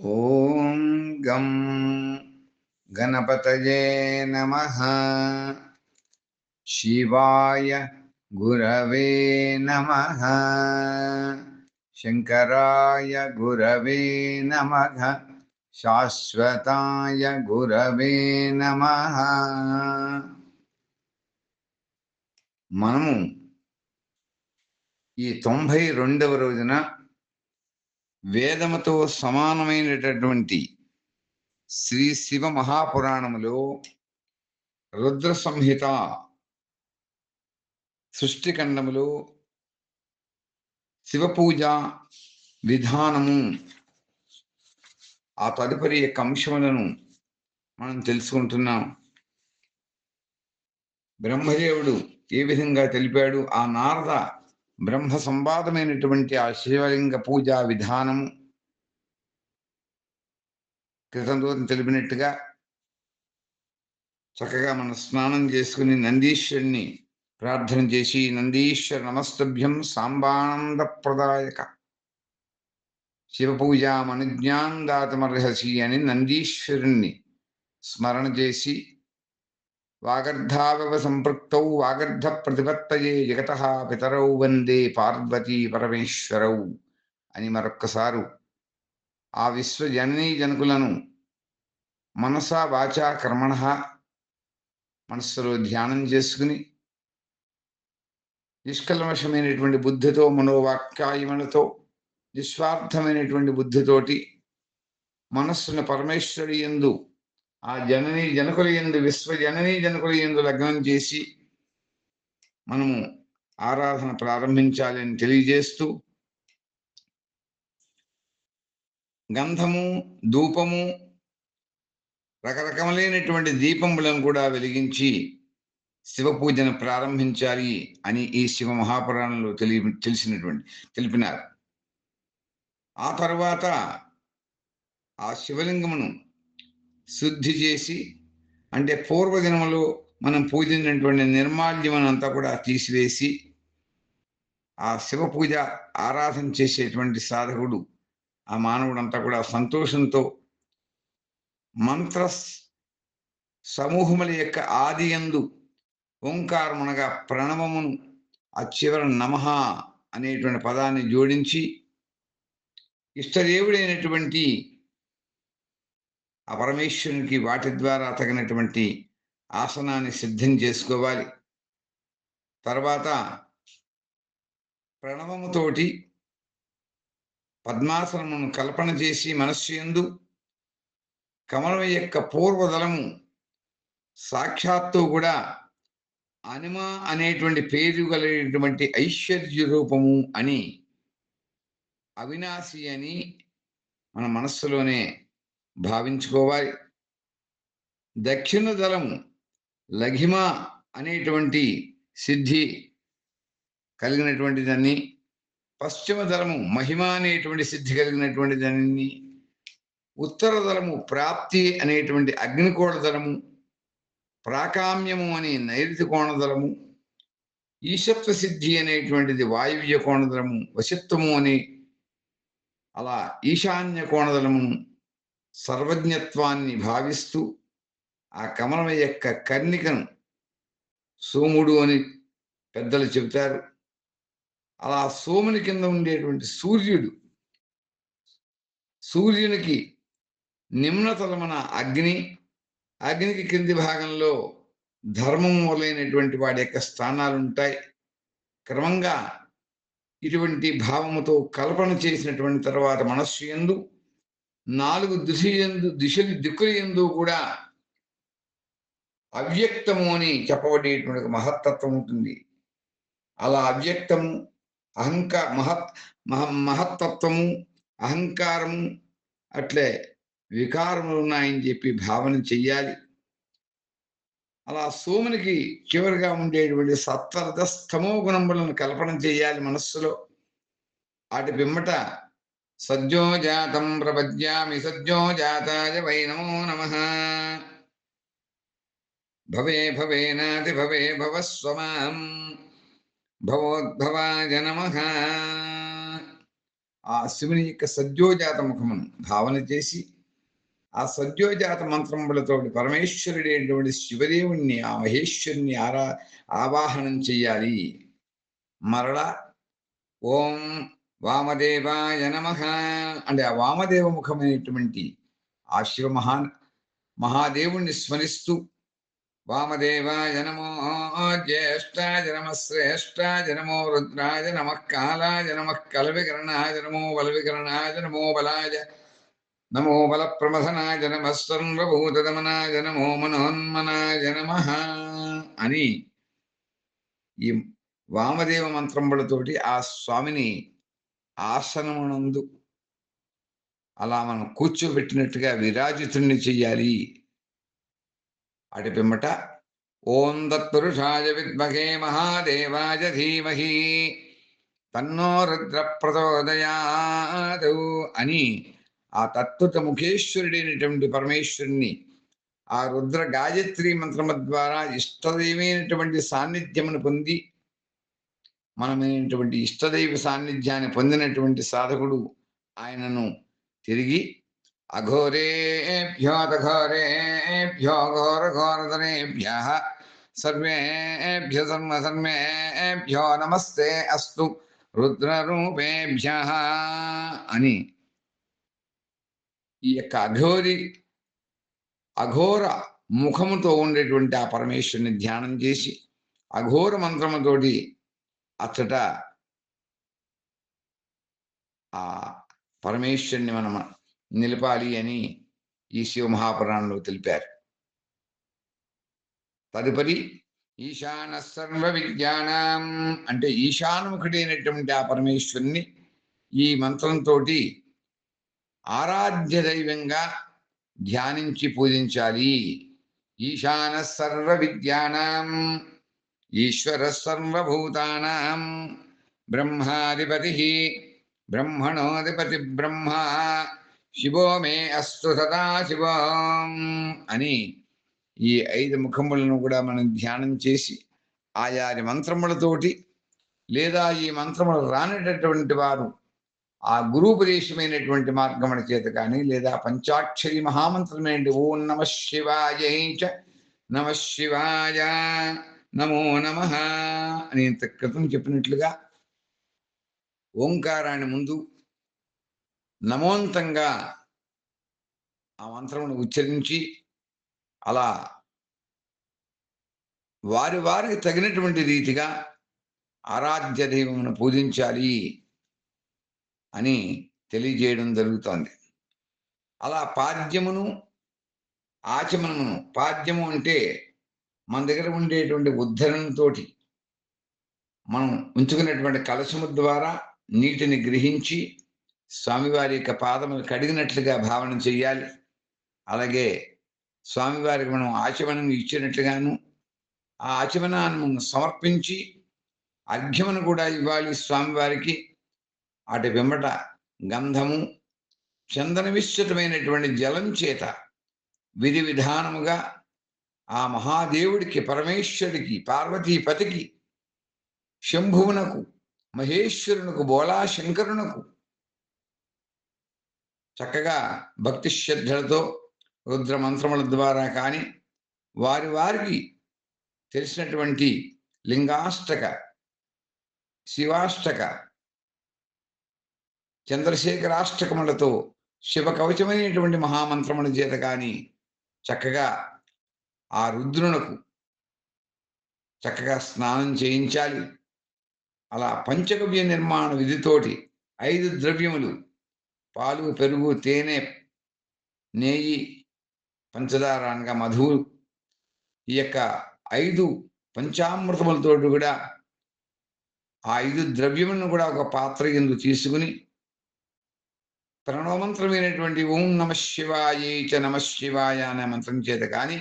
ॐ गं गणपतये नमः शिवाय गुरवे नमः शङ्कराय गुरवे नमः శాశ్వతాయ గురవే నమ మనము ఈ తొంభై రెండవ రోజున వేదముతో సమానమైనటువంటి శ్రీ శివ మహాపురాణములో రుద్ర సంహిత సృష్టిఖండములో శివపూజ విధానము ఆ తదుపరి యొక్క అంశములను మనం తెలుసుకుంటున్నాం. బ్రహ్మదేవుడు ఏ విధంగా తెలిపాడు? ఆ నారద బ్రహ్మ సంవాదమైనటువంటి ఆ శివలింగ పూజా విధానము క్రితం రోజు తెలిపినట్టుగా చక్కగా మనం స్నానం చేసుకుని నందీశ్వరుణ్ణి ప్రార్థన చేసి నందీశ్వర నమస్తభ్యం సాంబానందప్రదాయక ప్రదాయక శివపూజ మనుజ్ఞాం దాతమర్హసి అని నందీశ్వరుణ్ణి స్మరణ చేసి వాగర్ధావవ సంపృక్తౌ వాగర్ధ ప్రతిపత్తయే జగత పితరౌ వందే పార్వతీ పరమేశ్వరౌ అని మరొక్కసారు ఆ విశ్వజననీ జనకులను మనసా వాచా కర్మణ మనస్సులో ధ్యానం చేసుకుని నిష్కల్మషమైనటువంటి బుద్ధితో మనోవాక్యాయములతో నిస్వార్థమైనటువంటి బుద్ధితోటి మనస్సును పరమేశ్వరి ఎందు ఆ జనని జనకుల ఎందు విశ్వ జనని జనకుల ఎందు లగ్నం చేసి మనము ఆరాధన ప్రారంభించాలి అని తెలియజేస్తూ గంధము ధూపము రకరకములైనటువంటి దీపములను కూడా వెలిగించి శివ పూజను ప్రారంభించాలి అని ఈ శివ మహాపురాణంలో తెలియ తెలిసినటువంటి తెలిపినారు. ఆ తర్వాత ఆ శివలింగమును శుద్ధి చేసి అంటే పూర్వదినములో మనం పూజించినటువంటి నిర్మాల్యమనంతా కూడా తీసివేసి ఆ శివ పూజ ఆరాధన చేసేటువంటి సాధకుడు ఆ మానవుడంతా కూడా సంతోషంతో మంత్ర సమూహముల యొక్క ఆది ఎందు ఓంకారమునగా ప్రణవమును ఆ చివర నమః అనేటువంటి పదాన్ని జోడించి ఇష్టదేవుడైనటువంటి ఆ పరమేశ్వరునికి వాటి ద్వారా తగినటువంటి ఆసనాన్ని సిద్ధం చేసుకోవాలి. తర్వాత ప్రణవముతోటి పద్మాసనమును కల్పన చేసి మనస్సు ఎందు కమలం యొక్క పూర్వదలము సాక్షాత్తు కూడా అనిమ అనేటువంటి పేరు కలిగినటువంటి ఐశ్వర్య రూపము అని అవినాశి అని మన మనస్సులోనే భావించుకోవాలి. దక్షిణ దళము లఘిమ అనేటువంటి సిద్ధి కలిగినటువంటి దాన్ని పశ్చిమ దళము మహిమ అనేటువంటి సిద్ధి కలిగినటువంటి దానిని ఉత్తర దళము ప్రాప్తి అనేటువంటి అగ్నికోణ దళము ప్రాకామ్యము అని నైరుతి కోణదలము ఈశత్వ సిద్ధి అనేటువంటిది వాయువ్య కోణదలము వశత్వము అని అలా ఈశాన్య కోణదలము సర్వజ్ఞత్వాన్ని భావిస్తూ ఆ కమలం యొక్క కర్ణికను సోముడు అని పెద్దలు చెబుతారు. అలా సోముని కింద ఉండేటువంటి సూర్యుడు సూర్యునికి నిమ్నతలమన అగ్ని అగ్నికి కింది భాగంలో ధర్మం మొదలైనటువంటి వాడి యొక్క స్థానాలు ఉంటాయి క్రమంగా ఇటువంటి భావముతో కల్పన చేసినటువంటి తర్వాత మనస్సు ఎందు నాలుగు దిశ ఎందు దిశలు దిక్కుల ఎందు కూడా అవ్యక్తము అని చెప్పబడేటువంటి మహత్తత్వం ఉంటుంది. అలా అవ్యక్తము అహంకార మహత్ మహ మహత్తత్వము అహంకారము అట్లే వికారములు ఉన్నాయని చెప్పి భావన చెయ్యాలి. అలా సోమునికి చివరిగా ఉండేటువంటి సత్వరద స్తమో గుణములను కల్పన చేయాలి మనస్సులో. వాటి పిమ్మట సజ్జో జాతం ప్రపద్యామి సజ్జో జాతాయ వై నమో నమ. భవే భవేనాతి భవే భవస్వమాం. భవోద్భవాయ నమ. ఆ శివుని యొక్క సద్యోజాత ముఖమును భావన చేసి ఆ సద్యోజాత మంత్రములతో పరమేశ్వరుడైనటువంటి శివదేవుణ్ణి ఆ మహేశ్వరుని ఆరా ఆవాహనం చెయ్యాలి మరలా ఓం వామదేవాయ నమ అంటే ఆ వామదేవ ముఖమైనటువంటి ఆ శివ మహా మహాదేవుణ్ణి స్మరిస్తూ వామదేవాయ నమో జ్యేష్ఠాయ నమ శ్రేష్ఠాయ నమో రుద్రాయ నమ కాలాయ నమ కలవికరణాయ నమో బలవికరణాయ నమో బలాయ నమో బలప్రమథనాయ నమ సర్వభూతదమనాయ నమో మనోన్మనాయ నమ అని ఈ వామదేవ మంత్రములతోటి ఆ స్వామిని ఆసనమునందు అలా మనం కూర్చోబెట్టినట్టుగా విరాజితుణ్ణి చెయ్యాలి. అటు పిమ్మట ఓం తత్పురుషాయ విద్మహే మహాదేవాయ ధీమహి తన్నో రుద్ర ప్రచోదయాదు అని ఆ తత్వత ముఖేశ్వరుడైనటువంటి పరమేశ్వరుని ఆ రుద్ర గాయత్రి మంత్రము ద్వారా ఇష్టదైవమైనటువంటి సాన్నిధ్యమును పొంది మనమైనటువంటి ఇష్టదైవ సాన్నిధ్యాన్ని పొందినటువంటి సాధకుడు ఆయనను తిరిగి అఘోరేభ్యోదఘోరేభ్యో ఘోర ఘోరధరేభ్య సర్వేభ్య సర్వ సర్వేభ్యో నమస్తే అస్తు రుద్రరూపేభ్య అని ఈ యొక్క అఘోరి అఘోర ముఖముతో ఉండేటువంటి ఆ పరమేశ్వరుని ధ్యానం చేసి అఘోర మంత్రముతోటి అచ్చట ఆ పరమేశ్వరుని మనం నిలపాలి అని ఈ శివ మహాపురాణంలో తెలిపారు. తదుపరి ఈశాన సర్వ విజ్ఞానం అంటే ఈశానముఖుడైనటువంటి ఆ పరమేశ్వరుని ఈ మంత్రంతో ఆరాధ్య దైవంగా ధ్యానించి పూజించాలి. ఈశాన సర్వ విద్యానం ఈశ్వర సర్వభూతానాం బ్రహ్మాధిపతి బ్రహ్మణోధిపతి బ్రహ్మ శివో మే అస్తు సదా శివం అని ఈ ఐదు ముఖములను కూడా మనం ధ్యానం చేసి ఆయా మంత్రములతోటి లేదా ఈ మంత్రములు రానటువంటి వారు ఆ గురూపదేశమైనటువంటి మార్గముల చేత కానీ లేదా పంచాక్షరి మహామంత్రమేంటి ఓం నమ శివాయ చ నమ శివాయ నమో నమ అని ఇంత క్రితం చెప్పినట్లుగా ఓంకారాన్ని ముందు నమోంతంగా ఆ మంత్రమును ఉచ్చరించి అలా వారి వారికి తగినటువంటి రీతిగా ఆరాధ్య దైవమును పూజించాలి అని తెలియజేయడం జరుగుతోంది. అలా పాద్యమును ఆచమనమును పాద్యము అంటే మన దగ్గర ఉండేటువంటి ఉద్ధరణతోటి మనం ఉంచుకున్నటువంటి కలశము ద్వారా నీటిని గ్రహించి స్వామివారి యొక్క పాదములు కడిగినట్లుగా భావన చెయ్యాలి. అలాగే స్వామివారికి మనం ఆచమనం ఇచ్చినట్లుగాను ఆ ఆచమనాన్ని సమర్పించి అర్ఘ్యమును కూడా ఇవ్వాలి స్వామివారికి. అటు వెంబట గంధము చందన విశ్రుతమైనటువంటి జలం చేత విధి విధానముగా ఆ మహాదేవుడికి పరమేశ్వరుడికి పార్వతీపతికి శంభువునకు మహేశ్వరునకు బోలా శంకరునకు చక్కగా భక్తి శ్రద్ధలతో రుద్ర మంత్రముల ద్వారా కానీ వారి వారికి తెలిసినటువంటి లింగాష్టక శివాష్టక చంద్రశేఖరాష్టకములతో శివ కవచమైనటువంటి మహామంత్రముల చేత కానీ చక్కగా ఆ రుద్రునకు చక్కగా స్నానం చేయించాలి. అలా పంచగవ్య నిర్మాణ విధితోటి ఐదు ద్రవ్యములు పాలు పెరుగు తేనె నేయి పంచదార అనగా మధువు ఈ యొక్క ఐదు పంచామృతములతో కూడా ఆ ఐదు ద్రవ్యములను కూడా ఒక పాత్ర ఎందు తీసుకుని ప్రణవమంత్రమైనటువంటి ఓం నమ శివాయ చ నమ శివాయ అనే మంత్రం చేత కానీ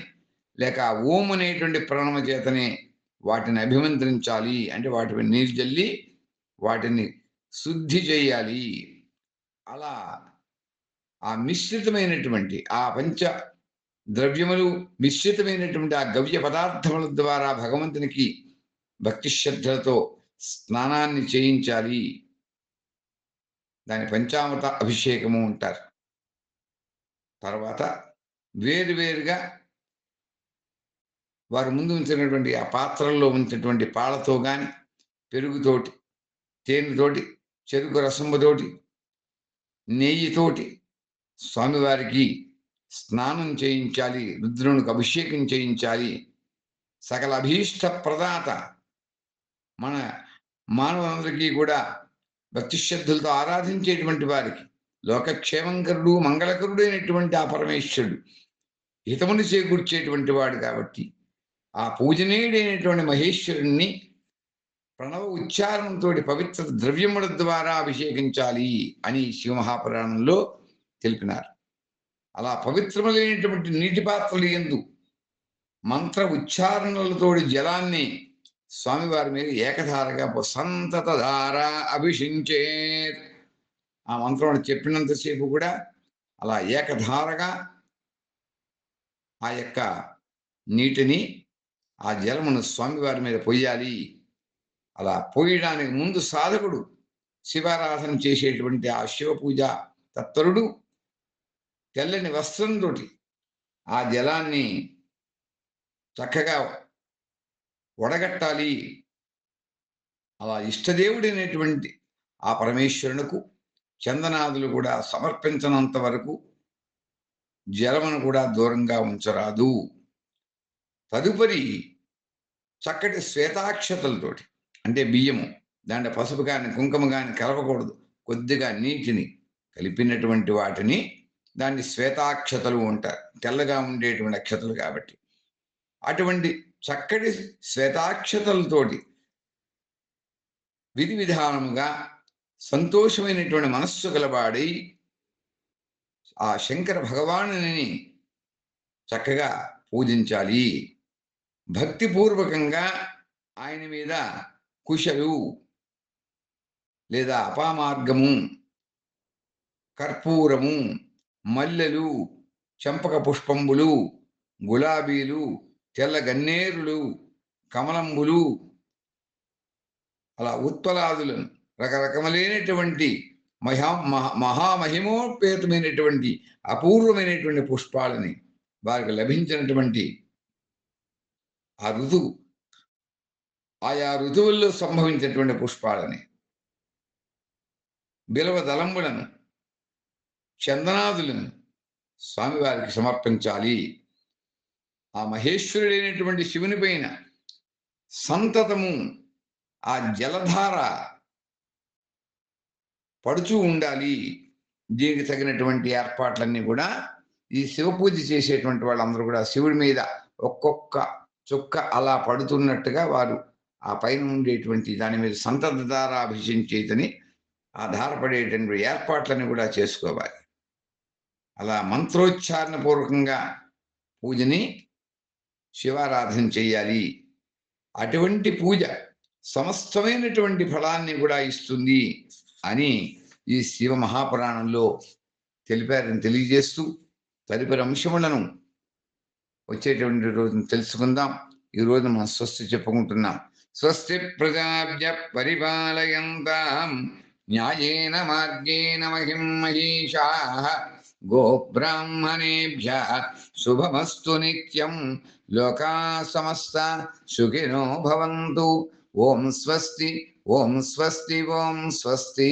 లేక ఓం అనేటువంటి ప్రణవ చేతనే వాటిని అభిమంత్రించాలి అంటే వాటిని నీరు జల్లి వాటిని శుద్ధి చేయాలి. అలా ఆ మిశ్రితమైనటువంటి ఆ పంచ ద్రవ్యములు మిశ్రితమైనటువంటి ఆ గవ్య పదార్థముల ద్వారా భగవంతునికి భక్తి శ్రద్ధలతో స్నానాన్ని చేయించాలి. దాని పంచామృత అభిషేకము ఉంటారు. తర్వాత వేరువేరుగా వారు ముందు ఉంచినటువంటి ఆ పాత్రల్లో ఉంచినటువంటి పాలతో కానీ పెరుగుతోటి తేనెతోటి చెరుకు రసముతోటి నెయ్యితోటి స్వామివారికి స్నానం చేయించాలి రుద్రునికి అభిషేకం చేయించాలి. సకల అభీష్ట ప్రదాత మన మానవులందరికీ కూడా భక్తిశ్రద్ధులతో ఆరాధించేటువంటి వారికి లోకక్షేమంకరుడు మంగళకరుడు అయినటువంటి ఆ పరమేశ్వరుడు హితముని చేకూర్చేటువంటి వాడు కాబట్టి ఆ పూజనీయుడైనటువంటి మహేశ్వరుణ్ణి ప్రణవ ఉచ్చారణంతో పవిత్ర ద్రవ్యముల ద్వారా అభిషేకించాలి అని శివమహాపురాణంలో తెలిపినారు. అలా పవిత్రములైనటువంటి నీటి పాత్రలు ఎందు మంత్ర ఉచ్చారణలతోటి జలాన్ని స్వామివారి మీద ఏకధారగా సంతత ధార అభిషించే ఆ మంత్రం చెప్పినంతసేపు కూడా అలా ఏకధారగా ఆ యొక్క నీటిని ఆ జలమును స్వామివారి మీద పొయ్యాలి. అలా పోయడానికి ముందు సాధకుడు శివారాధన చేసేటువంటి ఆ శివ పూజ తత్పరుడు తెల్లని వస్త్రంతో ఆ జలాన్ని చక్కగా వడగట్టాలి. అలా ఇష్టదేవుడైనటువంటి ఆ పరమేశ్వరునకు చందనాదులు కూడా సమర్పించనంత వరకు జలమును కూడా దూరంగా ఉంచరాదు. తదుపరి చక్కటి శ్వేతాక్షతలతోటి అంటే బియ్యము దాంట్లో పసుపు కానీ కుంకుమ కానీ కలపకూడదు. కొద్దిగా నీటిని కలిపినటువంటి వాటిని దాన్ని శ్వేతాక్షతలు ఉంటారు తెల్లగా ఉండేటువంటి అక్షతలు కాబట్టి. అటువంటి చక్కటి శ్వేతాక్షతలతోటి విధి విధానముగా సంతోషమైనటువంటి మనస్సు గలవాడై ఆ శంకర భగవానుని చక్కగా పూజించాలి. భక్తిపూర్వకంగా ఆయన మీద కుశలు లేదా అపామార్గము కర్పూరము మల్లెలు చంపక పుష్పంబులు గులాబీలు తెల్ల గన్నేరులు కమలంబులు అలా ఉత్పలాదులను రకరకములైనటువంటి మహా మహా మహామహిమోపేతమైనటువంటి అపూర్వమైనటువంటి పుష్పాలని వారికి లభించినటువంటి ఆ ఋతువు. ఆయా ఋతువుల్లో సంభవించినటువంటి పుష్పాలని. బిలవ దళంబులను. చందనాదులను స్వామివారికి సమర్పించాలి. ఆ మహేశ్వరుడైనటువంటి శివుని పైన సంతతము ఆ జలధార పడుచూ ఉండాలి. దీనికి తగినటువంటి ఏర్పాట్లన్నీ కూడా ఈ శివ పూజ చేసేటువంటి వాళ్ళందరూ కూడా శివుడి మీద ఒక్కొక్క చుక్క అలా పడుతున్నట్టుగా వారు ఆ పైన ఉండేటువంటి దాని మీద సంతత ధార అభిషించేతని ఆధారపడేటువంటి ఏర్పాట్లను ఏర్పాట్లని కూడా చేసుకోవాలి. అలా మంత్రోచ్చారణ పూర్వకంగా పూజని శివారాధన చేయాలి. అటువంటి పూజ సమస్తమైనటువంటి ఫలాన్ని కూడా ఇస్తుంది అని ఈ శివ మహాపురాణంలో తెలిపారని తెలియజేస్తూ తదుపరి అంశములను వచ్చేటువంటి రోజును తెలుసుకుందాం. ఈ రోజు మనం స్వస్తి చెప్పుకుంటున్నాం. స్వస్తి ప్రజాభ్య పరిపాలయంతాం. న్యాయేన మార్గేణ మహిం మహిషా గోబ్రాహ్మణేభ్య శుభమస్తు నిత్యం. లోకా సమస్త సుఖినో భవంతు. ఓం స్వస్తి ఓం స్వస్తి ఓం స్వస్తి.